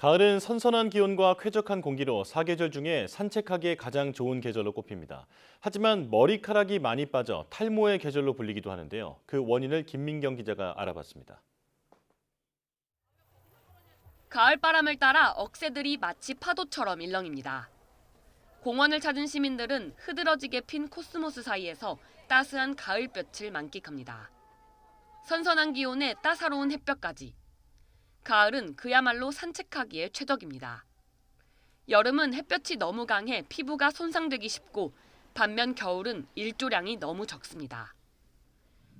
가을은 선선한 기온과 쾌적한 공기로 사계절 중에 산책하기에 가장 좋은 계절로 꼽힙니다. 하지만 머리카락이 많이 빠져 탈모의 계절로 불리기도 하는데요. 그 원인을 김민경 기자가 알아봤습니다. 가을 바람을 따라 억새들이 마치 파도처럼 일렁입니다. 공원을 찾은 시민들은 흐드러지게 핀 코스모스 사이에서 따스한 가을볕을 만끽합니다. 선선한 기온에 따사로운 햇볕까지. 가을은 그야말로 산책하기에 최적입니다. 여름은 햇볕이 너무 강해 피부가 손상되기 쉽고 반면 겨울은 일조량이 너무 적습니다.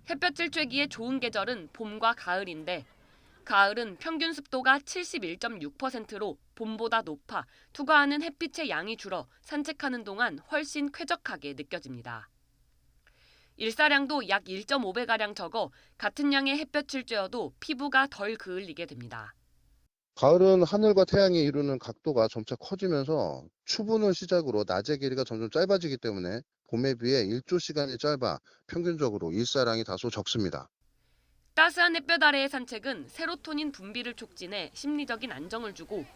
햇볕을 쬐기에 좋은 계절은 봄과 가을인데 가을은 평균 습도가 71.6%로 봄보다 높아 투과하는 햇빛의 양이 줄어 산책하는 동안 훨씬 쾌적하게 느껴집니다. 일사량도 약 1.5배가량 적어 같은 양의 햇볕을 쬐어도 피부가 덜 그을리게 됩니다. 가을은 하늘과 태양이 이루는 각도가 점차 커지면서 추분을 시작으로 낮의 길이가 점점 짧아지기 때문에 봄에 비해 일조 시간이 짧아 평균적으로 일사량이 다소 적습니다. 따스한 햇볕 아래의 산책은 세로토닌 분비를 촉진해 심리적인 안정을 주고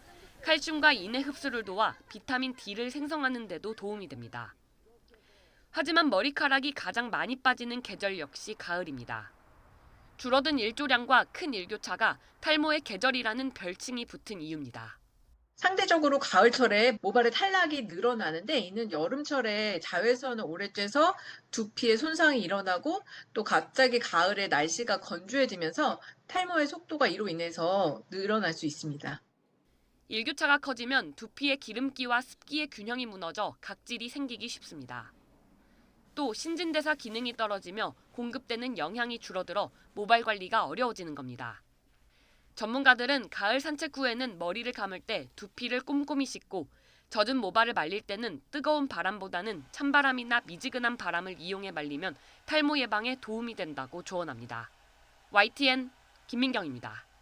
칼슘과 인의 흡수를 도와 비타민 D를 생성하는 데도 도움이 됩니다. 하지만 머리카락이 가장 많이 빠지는 계절 역시 가을입니다. 줄어든 일조량과 큰 일교차가 탈모의 계절이라는 별칭이 붙은 이유입니다. 상대적으로 가을철에 모발의 탈락이 늘어나는데 이는 여름철에 자외선을 오래 쬐서 두피에 손상이 일어나고 또 갑자기 가을에 날씨가 건조해지면서 탈모의 속도가 이로 인해서 늘어날 수 있습니다. 일교차가 커지면 두피의 기름기와 습기의 균형이 무너져 각질이 생기기 쉽습니다. 또 신진대사 기능이 떨어지며 공급되는 영양이 줄어들어 모발 관리가 어려워지는 겁니다. 전문가들은 가을 산책 후에는 머리를 감을 때 두피를 꼼꼼히 씻고 젖은 모발을 말릴 때는 뜨거운 바람보다는 찬바람이나 미지근한 바람을 이용해 말리면 탈모 예방에 도움이 된다고 조언합니다. YTN 김민경입니다.